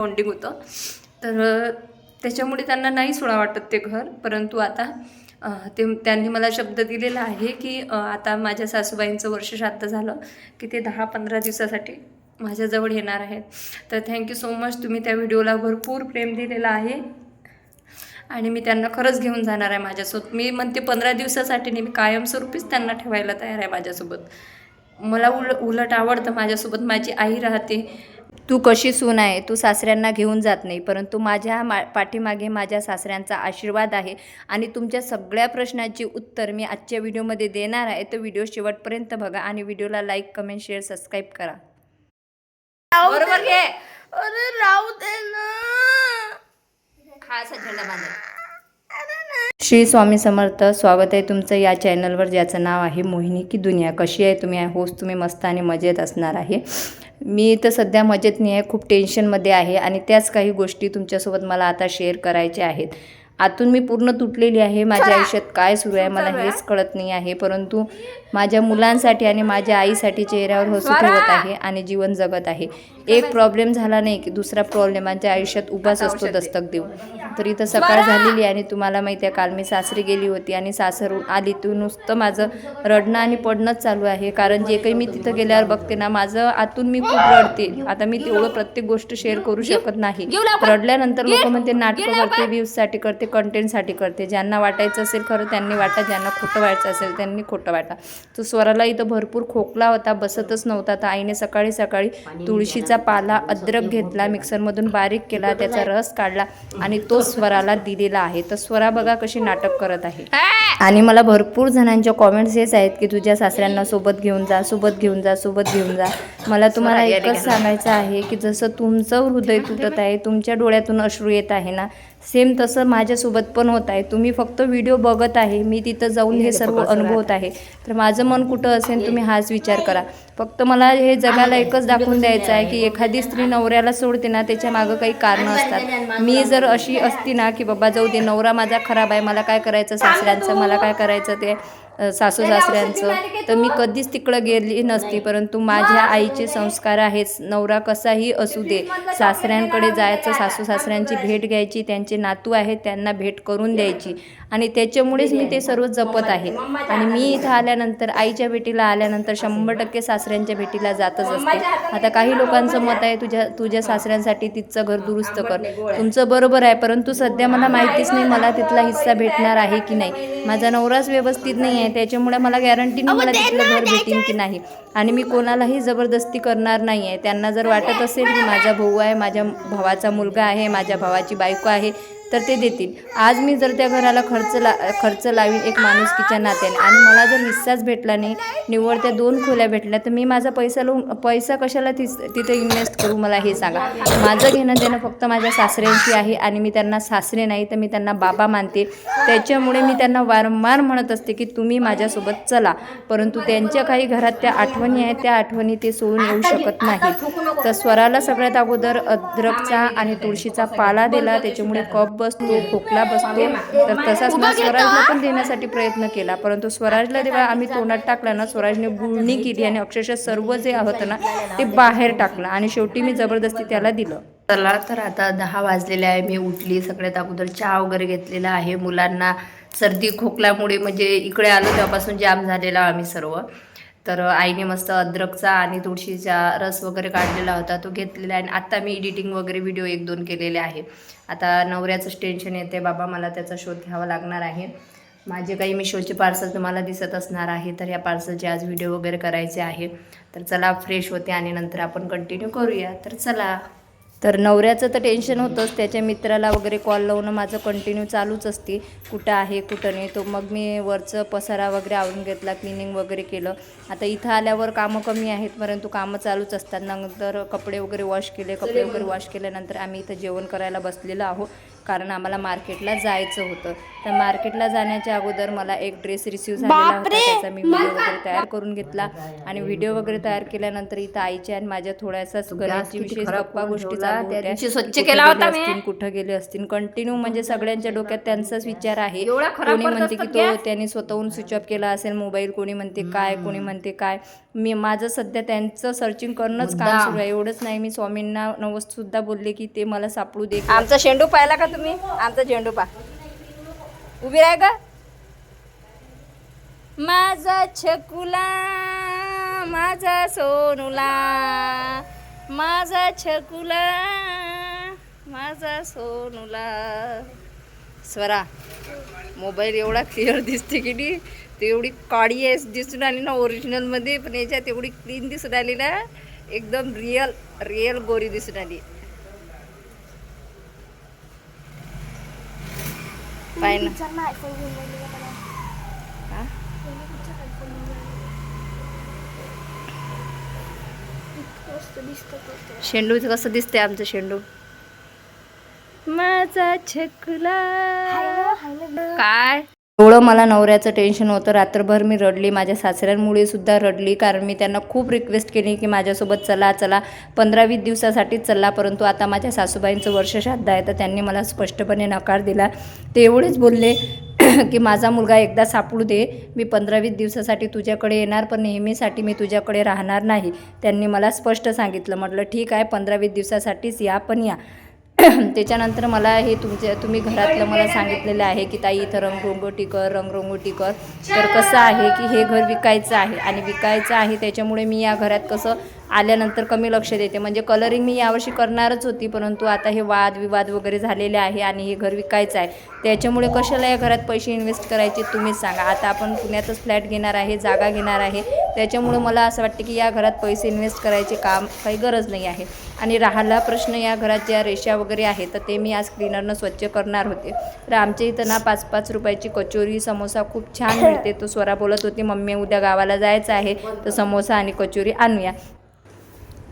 Bonding होतं. तर त्याच्यामुळे त्यांना नाही सोडा वाटत ते घर. परंतु आता ते त्यांनी मला शब्द दिलेला आहे की आता माझ्या सासूबाईंचं वर्ष श्राद्ध झालं की ते दहा पंधरा दिवसासाठी माझ्याजवळ येणार आहेत. तर थँक्यू सो मच तुम्ही त्या व्हिडिओला भरपूर प्रेम दिलेला आहे. आणि मी त्यांना खरंच घेऊन जाणार आहे माझ्यासोबत. मी म्हणते पंधरा दिवसासाठी नाही मी कायमस्वरूपीच त्यांना ठेवायला तयार आहे माझ्यासोबत. मला उल उलट आवडतं माझ्यासोबत. माझी आई राहते. तू कशी सून आहे? तू सासऱ्यांना घेऊन जात नाही परंतु माझ्या मा पाठीमागे माझ्या सासऱ्यांचा आशीर्वाद आहे आणि तुमच्या सगळ्या प्रश्नांची उत्तर मी आजच्या व्हिडिओमध्ये देणार आहे. तर व्हिडिओ शेवटपर्यंत बघा आणि व्हिडिओला लाईक कमेंट शेअर सबस्क्राईब करा. बरोबर घे अरे राहू दे ना. हा झेंडा बांधा श्री स्वामी समर्थ स्वागत आहे तुमचं या चॅनलवर ज्याचं नाव आहे मोहिनी की दुनिया. कशी आहे तुम्ही? होस्ट तुम्ही मस्त आणि मजेत असणार आहे. मी तर सध्या मजेत नाही आहे खूप टेन्शनमध्ये आहे आणि त्याच काही गोष्टी तुमच्यासोबत मला आता शेअर करायच्या आहेत. आतून मी पूर्ण तुटलेली आहे माझ्या आयुष्यात काय सुरू आहे मला हेच कळत नाही आहे. परंतु माझ्या मुलांसाठी आणि माझ्या आईसाठी चेहऱ्यावर हसू ठेवत आहे आणि जीवन जगत आहे. एक प्रॉब्लेम झाला नाही की दुसरा प्रॉब्लेम माझ्या आयुष्यात उभाच असतो दस्तक देऊ तर इथं सकाळ झालेली आहे आणि तुम्हाला माहिती आहे काल मी सासरी गेली होती आणि सासरून आली. तू नुसतं माझं रडणं आणि पडणंच चालू आहे. कारण जे काही मी तिथं गेल्यावर बघते ना माझं आतून मी खूप रडते. आता मी तेवढं प्रत्येक गोष्ट शेअर करू शकत नाही. रडल्यानंतर लोक म्हणते नाटकं करते व्ह्यूजसाठी करते कंटेंटसाठी करते. ज्यांना वाटायचं असेल खरं त्यांनी वाटा ज्यांना खोटं वाटायचं असेल त्यांनी खोटं वाटा. तो स्वराला इथं भरपूर खोकला होता बसतच नव्हता. तर आईने सकाळी सकाळी तुळशीचा पाला अद्रक घेतला मिक्सरमधून बारीक केला त्याचा रस काढला आणि तो स्वराला दिलेला आहे. तर स्वरा बघा कशी नाटक करत आहे. आणि मला भरपूर जणांच्या कॉमेंट्स हेच आहेत की तुझ्या सासऱ्यांना सोबत घेऊन जा सोबत घेऊन जा सोबत घेऊन जा. मला तुम्हाला एकच सांगायचं आहे की जसं तुमचं हृदय तुटत आहे तुमच्या डोळ्यातून अश्रू येत आहे ना सेम तसं माझ्यासोबत पण होत आहे. तुम्ही फक्त व्हिडिओ बघत आहे मी तिथं जाऊन हे सर्व अनुभवत आहे. तर माझं मन कुठं असेल तुम्ही हाच विचार करा. फक्त मला हे जगाला एकच दाखवून द्यायचं आहे की एखादी स्त्री नवऱ्याला सोडते ना त्याच्या मागं काही कारणं असतात. मी जर अशी असती ना की बाबा जाऊ दे नवरा माझा खराब आहे मला काय करायचं सासऱ्यांचं मला काय करायचं ते? सासू सासऱ्यांचं तर मी कधीच तिकडं गेली नसती परंतु माझ्या आईचे संस्कार आहेत. नवरा कसाही असू दे. सासऱ्यांकडे जायचं सासू सासऱ्यांची भेट घ्यायची त्यांचे नातू आहेत त्यांना भेट करून द्यायची. आणि त्याच्यामुळेच मी ते सर्व जपत आहे. आणि मी इथं आल्यानंतर आईच्या भेटीला आल्यानंतर शंभर टक्के सासऱ्यांच्या भेटीला जातच असते. आता काही लोकांचं मत आहे तुझ्या तुझ्या सासऱ्यांसाठी तिचं घर दुरुस्त कर. तुमचं बरोबर आहे परंतु सध्या मला माहितीच नाही मला तिथला हिस्सा भेटणार आहे की नाही. माझा नवराच व्यवस्थित नाही आहे त्याच्यामुळे मला गॅरंटी नाही मला तिथलं घर भेटेन की नाही. आणि मी कोणालाही जबरदस्ती करणार नाही आहे त्यांना जर वाटत असेल की माझा भाऊ आहे माझ्या भावाचा मुलगा आहे माझ्या भावाची बायको आहे तर ते देतील. आज मी जर त्या घराला खर्च ला खर्च लावीन एक माणुसकीच्या नात्याने आणि मला जर हिस्साच भेटला नाही निव्वळ त्या दोन खोल्या भेटल्या तर मी माझा पैसा लावून पैसा कशाला तिस तिथे इन्व्हेस्ट करू मला हे सांगा. माझं घेणं देणं फक्त माझ्या सासऱ्यांशी आहे आणि मी त्यांना सासरे नाही तर मी त्यांना बाबा मानते. त्याच्यामुळे मी त्यांना वारंवार म्हणत असते की तुम्ही माझ्यासोबत चला परंतु त्यांच्या काही घरात त्या आठवणी आहेत त्या आठवणी ते सोडून येऊ शकत नाहीत तर स्वराला सगळ्यात अगोदर अद्रकचा आणि तुळशीचा पाला दिला त्याच्यामुळे कप बसतो खोकला बसतो तर तसाच मी स्वराजला पण देण्यासाठी प्रयत्न केला. परंतु स्वराजला जेव्हा आम्ही तोंडात टाकला ना स्वराजने गुळणी केली आणि अक्षरशः सर्व जे होतं ना ते बाहेर टाकलं. आणि शेवटी मी जबरदस्ती त्याला दिलं. चला तर आता दहा वाजलेले आहे. मी उठली सगळ्यात अगोदर चहा वगैरे घेतलेला आहे. मुलांना सर्दी खोकल्यामुळे म्हणजे इकडे आलो तेव्हापासून जाम झालेला आम्ही सर्व. तर आईने मस्त अद्रकचा आणि तुळशीचा रस वगैरे काढलेला होता तो घेतलेला आहे. आणि आत्ता मी एडिटिंग वगैरे व्हिडिओ एक दोन केलेले आहे. आता नवऱ्याचंच टेन्शन येते बाबा मला त्याचा शोध घ्यावा लागणार आहे. माझे काही मिशोचे पार्सल तुम्हाला दिसत असणार आहे तर या पार्सलचे आज व्हिडिओ वगैरे करायचे आहे. तर चला फ्रेश होते आणि नंतर आपण कंटिन्यू करूया. तर चला. तर नवऱ्याचं तर टेन्शन होतंच. त्याच्या मित्राला वगैरे कॉल लावणं माझं कंटिन्यू चालूच असते. कुठं आहे कुठं नाही. तो मग मी वरचं पसारा वगैरे आवरून घेतला क्लिनिंग वगैरे केलं. आता इथं आल्यावर कामं कमी आहेत परंतु कामं चालूच असतात. नंतर कपडे वगैरे वॉश केले. कपडे वगैरे वॉश केल्यानंतर आम्ही इथं जेवण करायला बसलेलो आहोत. कारण आम्हाला मार्केटला जायचं होतं. तर मार्केटला जाण्याच्या अगोदर मला एक ड्रेस रिसीव झालेला होता. त्याचा मी व्हिडिओ वगैरे तयार करून घेतला. आणि व्हिडिओ वगैरे तयार केल्यानंतर इथं आईच्या आणि माझ्या थोड्याशा घराची विशेष गप्पा गोष्टी. चालू होत्या. स्वच्छ केला होता कुठं गेले असतील. कंटिन्यू म्हणजे सगळ्यांच्या डोक्यात त्यांचाच विचार आहे. कोणी म्हणते की तो? त्यांनी स्वतःहून स्विच ऑफ केला असेल मोबाईल कोणी म्हणते काय कोणी म्हणते काय. मी माझं सध्या त्यांचं सर्चिंग करणंच काम. सुरू आहे. एवढंच नाही मी स्वामींना नवस सुद्धा बोलले की ते मला सापडू दे आमचा शेंडू पाहिला का तुम्ही? आमचा झेंडू पा. उभी राह ग. माझा छकुला माझा सोनुला माझा छकुला माझा सोनुला. स्वरा मोबाईल एवढा क्लिअर दिसते की नी ते एवढी काळी आहे दिसून आली ना ओरिजिनलमध्ये पण याच्यात एवढी क्लीन दिसून आली ना एकदम रिअल रिअल गोरी दिसून आली. शेंडू इथं कसं दिसते आमचं शेंडू माझा छकुला. काय एवढं मला नवऱ्याचं टेन्शन होतं. रात्रभर मी रडली. माझ्या सासऱ्यांमुळे सुद्धा रडली. कारण मी त्यांना खूप रिक्वेस्ट केली की माझ्यासोबत चला चला. पंधरा वीस दिवसासाठीच चला. परंतु आता माझ्या सासूबाईंचं वर्ष श्राद्ध आहे तर त्यांनी मला स्पष्टपणे नकार दिला. ते एवढेच बोलले की माझा मुलगा एकदा सापडू दे. मी पंधरा वीस दिवसासाठी तुझ्याकडे येणार पण नेहमीसाठी मी तुझ्याकडे राहणार नाही. त्यांनी मला स्पष्ट सांगितलं. म्हटलं ठीक आहे पंधरा वीस दिवसासाठीच या पण या. त्याच्यानंतर मला हे तुमच्या तुम्ही घरातलं मला सांगितलेलं आहे की ताई इथं रंगरंगोटी कर रंगरंगोटी कर. तर कसं आहे की हे घर विकायचं आहे आणि विकायचं आहे त्याच्यामुळे मी या घरात कसं आल्यानंतर कमी लक्ष देते. म्हणजे कलरिंग मी यावर्षी करणारच होती परंतु आता हे वाद विवाद वगैरे झालेले आहे आणि हे घर विकायचं आहे. त्याच्यामुळे कशाला या घरात पैसे इन्व्हेस्ट करायचे तुम्हीच सांगा. आता आपण पुण्यातच फ्लॅट घेणार आहे जागा घेणार आहे. त्याच्यामुळे मला असं वाटतं की या घरात पैसे इन्व्हेस्ट करायचे काम काही गरज नाही आहे. आणि राहिला प्रश्न या घरात ज्या रेषा वगैरे आहे तर ते मी आज क्लिनरनं स्वच्छ करणार होते. तर आमच्या इथं ना पाच पाच रुपयाची कचोरी समोसा खूप छान मिळते. तो स्वरा बोलत होती मम्मी उद्या गावाला जायचं आहे. तर समोसा आणि कचोरी आणूया.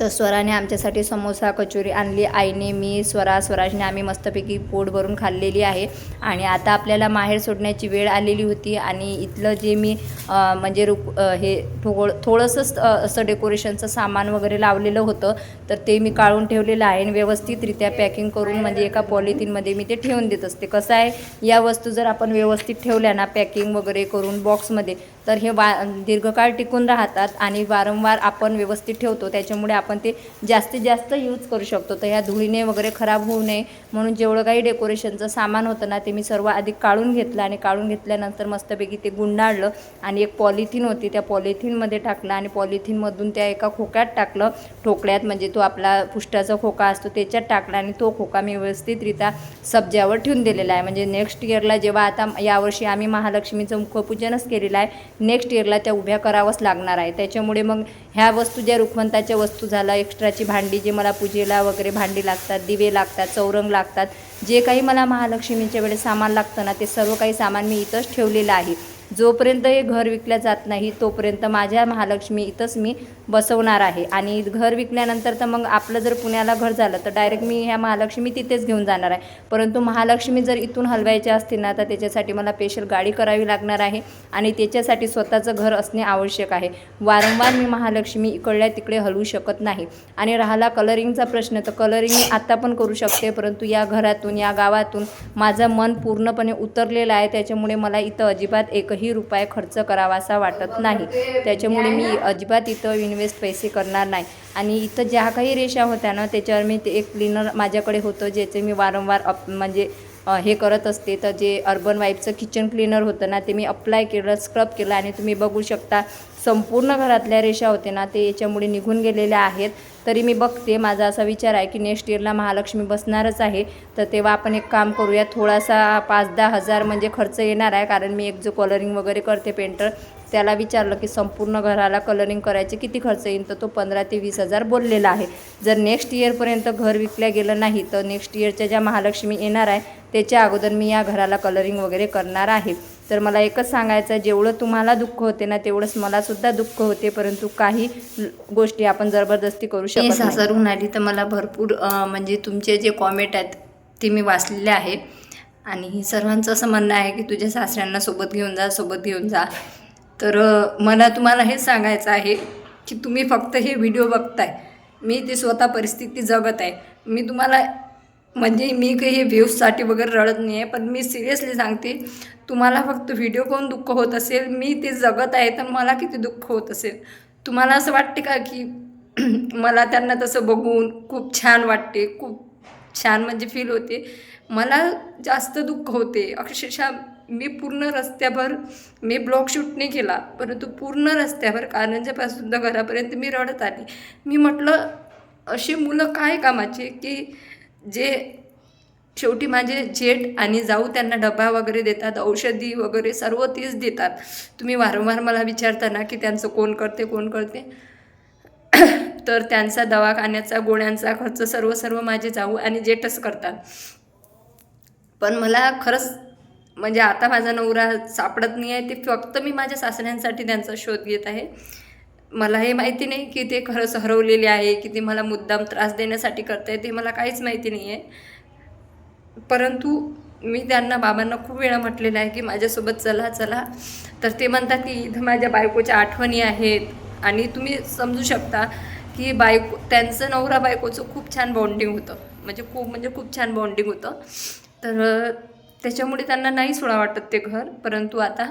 तर स्वराने आमच्यासाठी समोसा कचोरी आणली. आईने मी स्वरा स्वराजने आम्ही मस्तपैकी पोट भरून खाल्लेली आहे. आणि आता आपल्याला माहेर सोडण्याची वेळ आलेली होती आणि इथलं जे मी म्हणजे रुक हे थोड थोडंसं असं डेकोरेशनचं सामान वगैरे लावलेलं होतं तर ते मी काढून ठेवलेलं आहे आणि व्यवस्थितरित्या पॅकिंग करून म्हणजे एका पॉलिथिनमध्ये मी ते ठेवून देत असते. कसं आहे या वस्तू जर आपण व्यवस्थित ठेवल्या ना पॅकिंग वगैरे करून बॉक्समध्ये तर हे वा दीर्घकाळ टिकून राहतात आणि वारंवार आपण व्यवस्थित ठेवतो. त्याच्यामुळे आपण ते जास्तीत जास्त यूज करू शकतो. तर ह्या धुळीने वगैरे खराब होऊ नये. म्हणून जेवढं काही डेकोरेशनचं सामान होतं ना ते मी सर्व आधी काढून घेतलं आणि काढून घेतल्यानंतर मस्तपैकी ते गुंडाळलं आणि एक पॉलिथिन होती. त्या पॉलिथिनमध्ये टाकलं आणि पॉलिथिनमधून त्या एका खोक्यात टाकलं. ठोकळ्यात म्हणजे तो आपला पुष्टाचा खोका असतो त्याच्यात टाकला आणि तो खोका मी व्यवस्थितरित्या सब्ज्यावर ठेवून दिलेला आहे. म्हणजे नेक्स्ट इयरला जेव्हा आता यावर्षी आम्ही महालक्ष्मीचं मुखपूजनच केलेलं आहे नेक्स्ट इयरला त्या उभ्या करावंच लागणार आहे. त्याच्यामुळे मग ह्या वस्तू ज्या रुखवंताच्या वस्तू झाल्या एक्स्ट्राची भांडी जे मला पूजेला वगैरे भांडी लागतात दिवे लागतात चौरंग लागतात जे काही मला महालक्ष्मीच्या वेळेस सामान लागतं ना ते सर्व काही सामान मी इथंच ठेवलेलं आहे. जोपर्यंत हे घर विकल्या जात नाही तोपर्यंत माझ्या महालक्ष्मी इथंच मी बसवणार आहे. आणि घर विकल्यानंतर तर मग आपलं जर पुण्याला घर झालं तर डायरेक्ट मी ह्या महालक्ष्मी तिथेच घेऊन जाणार आहे. परंतु महालक्ष्मी जर इथून हलवायची असतील ना तर त्याच्यासाठी मला स्पेशल गाडी करावी लागणार आहे आणि त्याच्यासाठी स्वतःचं घर असणे आवश्यक आहे. वारंवार मी महालक्ष्मी इकडल्या तिकडे हलवू शकत नाही. आणि राहिला कलरिंगचा प्रश्न तर कलरिंग मी आत्ता पण करू शकते परंतु या घरातून या गावातून माझं मन पूर्णपणे उतरलेलं आहे. त्याच्यामुळे मला इथं अजिबात एकही रुपये खर्च करावासा वाटत नाही. त्याच्यामुळे मी अजिबात इथं इन्व्हेस्ट पैसे करणार नाही. आणि इथं ज्या काही रेषा होत्या ना त्याच्यावर मी ते एक क्लिनर माझ्याकडे होतं ज्याचे मी वारंवार अप म्हणजे हे करत असते. तर जे अर्बन वाईफचं किचन क्लीनर होतं ना ते मी अप्लाय केलं स्क्रब केलं आणि तुम्ही बघू शकता संपूर्ण घरातल्या रेषा होते ना ते याच्यामुळे निघून गेलेल्या आहेत. तरी मी बघते माझा असा विचार आहे की नेक्स्ट इयरला महालक्ष्मी बसणारच आहे. तर तेव्हा आपण एक काम करूया थोडासा पाच दहा हजार म्हणजे खर्च येणार आहे. कारण मी एक जो कलरिंग वगैरे करते पेंटर त्याला विचारलं की संपूर्ण घराला कलरिंग करायचे किती खर्च येईल तर तो पंधरा ते वीस हजार बोललेला आहे. जर नेक्स्ट इयरपर्यंत घर विकल्या गेलं नाही तर नेक्स्ट इयरच्या ज्या महालक्ष्मी येणार आहे त्याच्या अगोदर मी या घराला कलरिंग वगैरे करणार आहे. तर मला एकच सांगायचं आहे जेवढं तुम्हाला दुःख होते ना तेवढंच मला सुद्धा दुःख होते परंतु काही गोष्टी आपण जबरदस्ती करू शकत सासरहून आली तर मला भरपूर म्हणजे तुमचे जे कॉमेंट आहेत ते मी वाचलेले आहे आणि सर्वांचं असं म्हणणं आहे की तुझ्या सासऱ्यांना सोबत घेऊन जा सोबत घेऊन जा. तर मला तुम्हाला हे सांगायचं आहे की तुम्ही फक्त हे व्हिडिओ बघताय. मी ती स्वतः परिस्थिती जगत आहे. मी तुम्हाला म्हणजे मी काही हे व्ह्यूजसाठी वगैरे रडत नाही आहे पण मी सिरियसली सांगते तुम्हाला फक्त व्हिडिओ पाहून दुःख होत असेल मी ते जगत आहे तर मला किती दुःख होत असेल? तुम्हाला असं वाटते का की मला त्यांना तसं बघून खूप छान वाटते खूप छान म्हणजे फील होते? मला जास्त दुःख होते. अक्षरशः मी पूर्ण रस्त्याभर मी ब्लॉग शूट नाही केला परंतु पूर्ण रस्त्याभर कारंजापासून घरापर्यंत मी रडत आली. मी म्हटलं अशी मुलं काय कामाचे की जे शेवटी माझे जेठ आणि जाऊ त्यांना डबा वगैरे देतात औषधी वगैरे सर्व तेच देतात. तुम्ही वारंवार मला विचारता ना की त्यांचं कोण करते कोण करते? तर त्यांचा दवाखान्याचा गोळ्यांचा खर्च सर्व सर्व माझे जाऊ आणि जेठच करतात. पण मला खरंच म्हणजे आता माझा नवरा सापडत नाही आहे ते फक्त मी माझ्या सासऱ्यांसाठी त्यांचा शोध घेत आहे. मला हे माहिती नाही की ते खरंच हरवलेले आहे की ते मला मुद्दाम त्रास देण्यासाठी करत आहे ते मला काहीच माहिती नाही आहे परंतु मी त्यांना बाबांना खूप वेळा म्हटलेलं आहे की माझ्यासोबत चला चला. तर ते म्हणतात की इथं माझ्या बायकोच्या आठवणी आहेत. आणि तुम्ही समजू शकता की बायको त्यांचं नवरा बायकोचं खूप छान बॉन्डिंग होतं. म्हणजे खूप म्हणजे खूप छान बॉन्डिंग होतं. तर त्याच्यामुळे त्यांना नाही सोडा वाटत ते घर. परंतु आता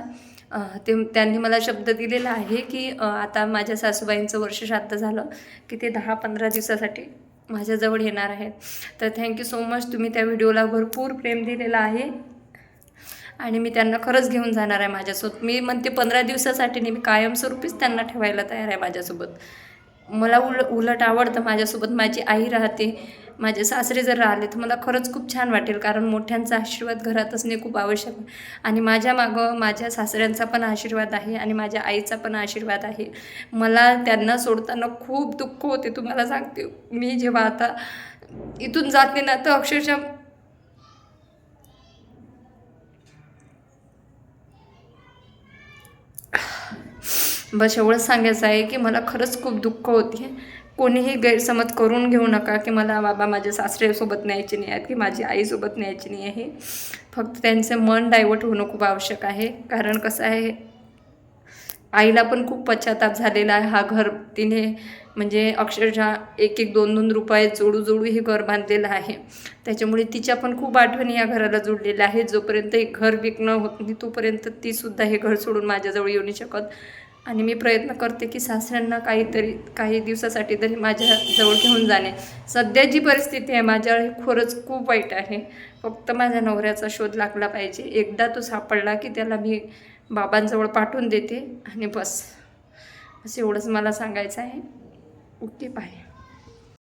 ते त्यांनी मला शब्द दिलेला आहे की आता माझ्या सासूबाईंचं वर्ष श्राद्ध झालं की ते दहा पंधरा दिवसासाठी माझ्याजवळ येणार आहेत. तर थँक्यू सो मच तुम्ही त्या व्हिडिओला भरपूर प्रेम दिलेला आहे. आणि मी त्यांना खरंच घेऊन जाणार आहे माझ्यासोबत. मी म्हणते पंधरा दिवसासाठी नाही मी कायमस्वरूपीच त्यांना ठेवायला तयार आहे माझ्यासोबत. मला उल उलट आवडतं माझ्यासोबत. माझी आई राहते. माझे सासरे जर राहिले तर मला खरंच खूप छान वाटेल कारण मोठ्यांचा आशीर्वाद घरात असणे खूप आवश्यक आहे. आणि माझ्या मागं माझ्या सासऱ्यांचा पण आशीर्वाद आहे आणि माझ्या आईचा पण आशीर्वाद आहे. मला त्यांना सोडताना खूप दुःख होते तुम्हाला सांगते. मी जेव्हा आता इथून जाते ना तर अक्षरशः बस एवढंच सांगायचं आहे की मला खरंच खूप दुःख होते कोणीही गैरसमज करून घेऊ नका की मला बाबा माझ्या सासऱ्यासोबत न्यायचे नाही आहेत की माझी आईसोबत न्यायची नाही आहे. फक्त त्यांचं मन डायवर्ट होणं खूप आवश्यक आहे. कारण कसं आहे आईला पण खूप पश्चाताप झालेला आहे. हा घर तिने म्हणजे अक्षरशः एक एक दोन दोन रुपये जोडू जोडू हे घर बांधलेलं आहे. त्याच्यामुळे तिच्या पण खूप आठवणी या घराला जोडलेल्या आहेत. जोपर्यंत हे घर विकणं होत नाही तोपर्यंत तीसुद्धा हे घर सोडून माझ्याजवळ येऊ नाही शकत. आणि मी प्रयत्न करते की सासऱ्यांना काहीतरी काही दिवसासाठी तरी माझ्या जवळ घेऊन जाणे. सध्या जी परिस्थिती आहे माझ्या खरंच खूप वाईट आहे. फक्त माझ्या नवऱ्याचा शोध लागला पाहिजे. एकदा तो सापडला की त्याला मी बाबांजवळ पाठवून देते आणि बस. असं एवढंच मला सांगायचं आहे. Okay bye